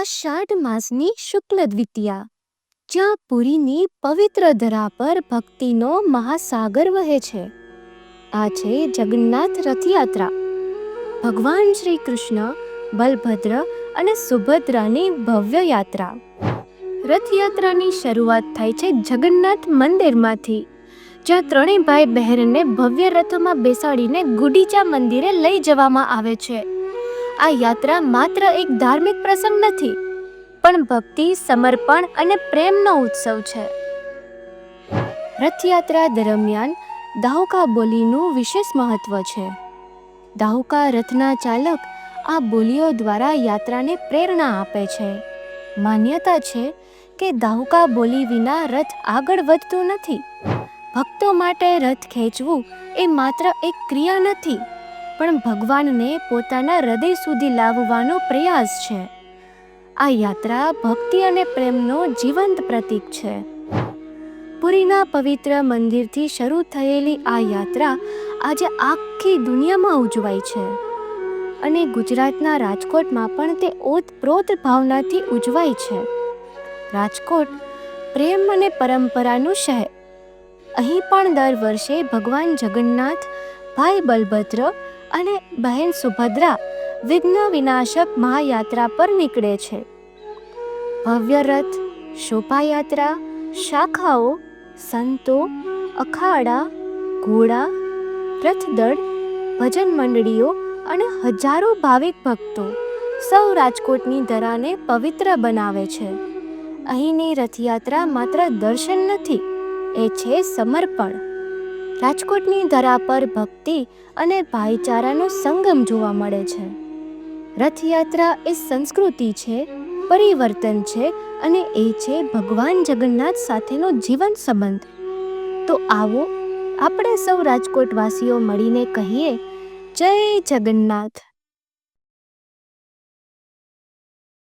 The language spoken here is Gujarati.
અષાઢ માસની શુક્લ દ્વિતીયા, જ્યાં પુરીની પવિત્ર ધરા પર ભક્તિનો મહાસાગર વહે છે. આ છે જગન્નાથ રથયાત્રા. ભગવાન શ્રી કૃષ્ણ બલભદ્ર અને સુભદ્રાની ભવ્ય યાત્રા. રથયાત્રાની શરૂઆત થાય છે જગન્નાથ મંદિરમાંથી, જ્યાં ત્રણેય ભાઈ બહેનને ભવ્ય રથમાં બેસાડીને ગુડીચા મંદિરે લઈ જવામાં આવે છે. આ યાત્રા માત્ર એક ધાર્મિક પ્રસંગ નથી, પણ ભક્તિ, સમર્પણ અને પ્રેમનો ઉત્સવ છે. રથયાત્રા દરમિયાન દાહોકા બોલીનું વિશેષ મહત્વ છે. દાહોકા રથના ચાલક આ બોલીઓ દ્વારા યાત્રાને પ્રેરણા આપે છે. માન્યતા છે કે દાહોકા બોલી વિના રથ આગળ વધતું નથી. ભક્તો માટે રથ ખેંચવું એ માત્ર એક ક્રિયા નથી. પણ ભગવાનને પોતાના હૃદય સુધી લાવવાનો પ્રયાસ છે. આ યાત્રા ભક્તિ અને પ્રેમનો જીવંત પ્રતીક છે. પુરીના પવિત્ર મંદિરથી શરૂ થયેલી આ યાત્રા આજે આખી દુનિયામાં ઉજવાય છે અને ગુજરાતના રાજકોટમાં પણ તે ઓતપ્રોત ભાવનાથી ઉજવાય છે. રાજકોટ પ્રેમ અને પરંપરાનું શહેર. અહીં પણ દર વર્ષે ભગવાન જગન્નાથ, ભાઈ બલભદ્ર અને બહેન સુભદ્રા વિઘ્ન વિનાશક મહાયાત્રા પર નીકળે છે. ભવ્ય રથ, શોભાયાત્રા, શાખાઓ, સંતો, અખાડા, ઘોડા, રથદળ, ભજન મંડળીઓ અને હજારો ભાવિક ભક્તો સૌ રાજકોટની ધરાને પવિત્ર બનાવે છે. અહીંની રથયાત્રા માત્ર દર્શન નથી, એ છે સમર્પણ. રાજકોટની ધરા પર ભક્તિ અને ભાઈચારાનો સંગમ જોવા મળે છે. રથયાત્રા એ સંસ્કૃતિ છે, પરિવર્તન છે અને એ છે ભગવાન જગન્નાથ સાથેનો જીવન સંબંધ. તો આવો, આપણે સૌ રાજકોટવાસીઓ મળીને કહીએ, જય જગન્નાથ.